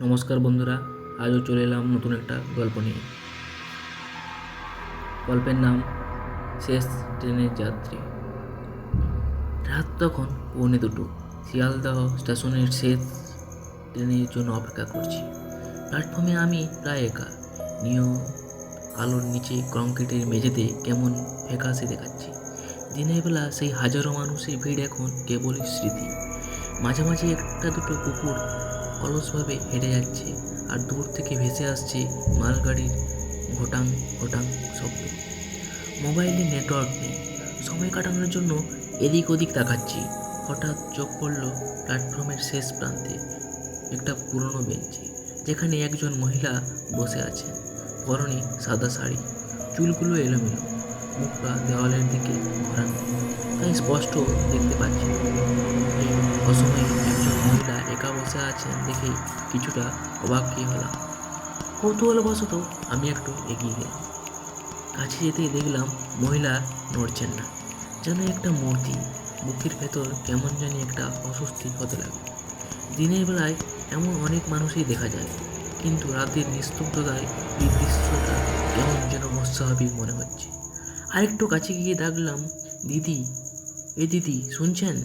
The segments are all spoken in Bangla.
নমস্কার বন্ধুরা, আজও চলে এলাম নতুন একটা গল্প নিয়ে। গল্পের নাম শেষ ট্রেনের যাত্রী। রাত তখন পৌনে দুটো। শিয়ালদহ স্টেশনের শেষ ট্রেনের জন্য অপেক্ষা করছি। প্ল্যাটফর্মে আমি প্রায় একা। নিয় আলোর নিচে কংক্রিটের মেঝেতে কেমন ফ্যাকাশে দেখাচ্ছি। দিনের বেলা সেই হাজারো মানুষের ভিড় এখন কেবলই স্মৃতি। মাঝে মাঝে একটা দুটো কুকুর অলসভাবে হেঁটে যাচ্ছে আর দূর থেকে ভেসে আসছে মালগাড়ির ঘোটাং ঘোটাং শব্দ। মোবাইলে নেটওয়ার্ক নেই। সময় কাটানোর জন্য এদিক ওদিক তাকাচ্ছি। হঠাৎ চোখ পড়ল প্ল্যাটফর্মের শেষ প্রান্তে একটা পুরনো বেঞ্চে, যেখানে একজন মহিলা বসে আছেন। পরনে সাদা শাড়ি। চুলগুলো এলোমেলো। মুখটা দেওয়ালের দিকে ঘোরানো। তাই স্পষ্ট দেখতে পাচ্ছি অসময়ে একজন মহিলা একা বসে আছেন দেখে কিছুটা অবাক হলাম কৌতূহলবশত আমি একটু এগিয়ে গেলাম। কাছে যেতেই দেখলাম মহিলা নড়ছেন না। যেন একটা মূর্তি বুকের ভেতর কেমন জানি একটা অস্বস্তি হতে লাগে। দিনের বেলায় এমন অনেক মানুষই দেখা যায়, কিন্তু রাতের নিস্তব্ধতায় এই দৃশ্যটা কেমন যেন অস্বাভাবিক মনে হচ্ছে। আরেকটু কাছে গিয়ে দেখলাম দিদি এ দিদি, শুনছেন?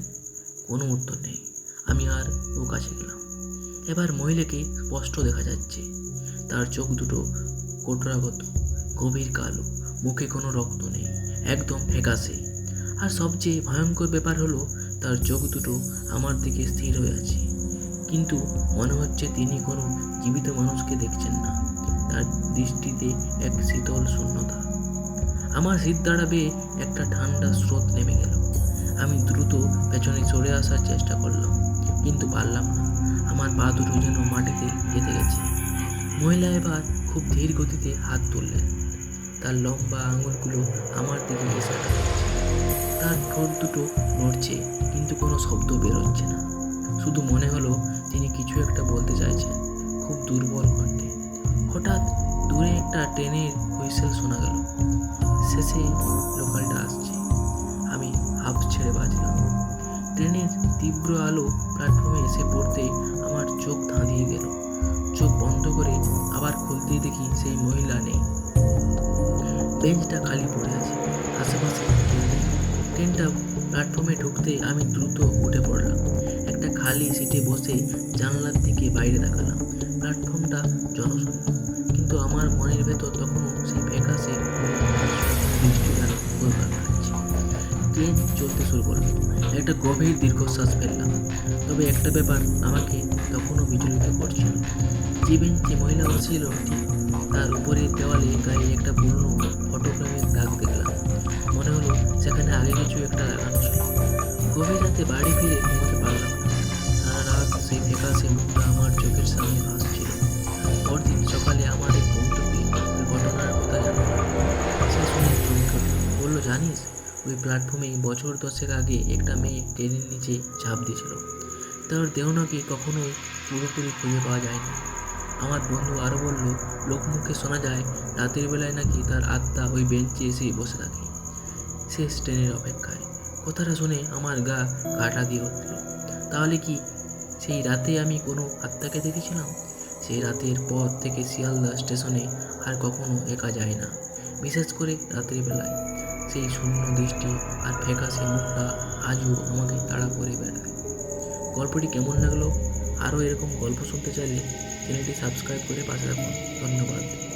কোনো উত্তর নেই। আমি আর ও কাছে গেলাম। এবার মহিলাকে স্পষ্ট দেখা যাচ্ছে। তার চোখ দুটো কোটরাগত, গভীর কালো, মুখে কোনো রক্ত নেই, একদম ফ্যাকাশে। আর সবচেয়ে ভয়ঙ্কর ব্যাপার হলো, তার চোখ দুটো আমার দিকে স্থির হয়ে আছে। কিন্তু মনে হচ্ছে তিনি কোনো জীবিত মানুষকে দেখছেন না। তার দৃষ্টিতে এক শীতল শূন্যতা। আমার শীত দাঁড়াবে একটা ঠান্ডা স্রোত নেমে গেল। আমি দ্রুত পেছনে সরে আসার চেষ্টা করলাম, কিন্তু পারলাম না। আমার পা দুটো যেন মাটিতে গেঁথে গেছে। মহিলা এবার খুব ধীর গতিতে হাত তুললেন। তার লম্বা আঙুলগুলো আমার দিকে এসে তার ঠোঁট দুটো নড়ছে, কিন্তু কোনো শব্দ বেরোচ্ছে না। শুধু মনে হলো তিনি কিছু একটা বলতে চাইছেন, খুব দুর্বল কণ্ঠে। হঠাৎ দূরে একটা ট্রেনের হুইসেল শোনা গেল। শেষে লোকালটা আসছে। আমি ছেড়ে বাজলাম ট্রেনের তীব্র আলো প্ল্যাটফর্মে এসে পড়তে আমার চোখ ধাঁধিয়ে গেল। চোখ বন্ধ করে আবার খুলতেই দেখি সেই মহিলা নেই। বেঞ্চটা খালি পড়ে আছে, আশেপাশে ট্রেনটা প্ল্যাটফর্মে ঢুকতে আমি দ্রুত উঠে পড়লাম। একটা খালি সিটে বসে জানলার দিকে বাইরে তাকালাম। প্ল্যাটফর্মটা জনশূন্য, কিন্তু আমার মনের ভেতর তখনও ট্রেন শুরু করল একটা গভীর দীর্ঘশ্বাস ফেললাম। তবে একটা ব্যাপার আমাকে তখনও বিচলিত করছিল। যে বেঞ্চে মহিলা বসেছিল, তার উপরে দেওয়ালে গায়ে একটা পুরনো ফটোফ্রেমের দাগ দেখলাম। মনে হলো সেখানে আগে কিছু একটা লাগানো ছিল। গভীর রাতে বাড়ি ফিরে ঘুমোতে পারলাম সারা রাত সেই ফেকাশে মুখটা আমার চোখের সামনে ভাসছিল। পরদিন সকালে আমার এক বন্ধুকে ঘটনার কথা জানালাম। সে শুনে বলল, জানিস ওই প্ল্যাটফর্মে বছর দশেক আগে একটা মেয়ে ট্রেনের নিচে ঝাঁপ দিয়েছিল। তার দেহ নাকি কখনোই পুরোপুরি খুঁজে পাওয়া যায়নি। আমার বন্ধু আরও বলল, লোকমুখে শোনা যায়, রাতের বেলায় নাকি তার আত্মা ওই বেঞ্চে এসে বসে থাকে। শেষ ট্রেনের অপেক্ষায়। কথাটা শুনে আমার গা কাটা দিয়ে উঠল। তাহলে কি সেই রাতে আমি কোনো আত্মাকে দেখেছিলাম? সেই রাতের পর থেকে শিয়ালদা স্টেশনে আর কখনো একা যায় না, বিশেষ করে রাতের বেলায়। সেই শূন্য দৃষ্টি আর ফ্যাকাশে মুখটা আজও আমাকে তাড়া করে বেড়ায়। গল্পটি কেমন লাগল? আরও এরকম গল্প শুনতে চাইলে চ্যানেলটি সাবস্ক্রাইব করে পাশে রাখুন ধন্যবাদ।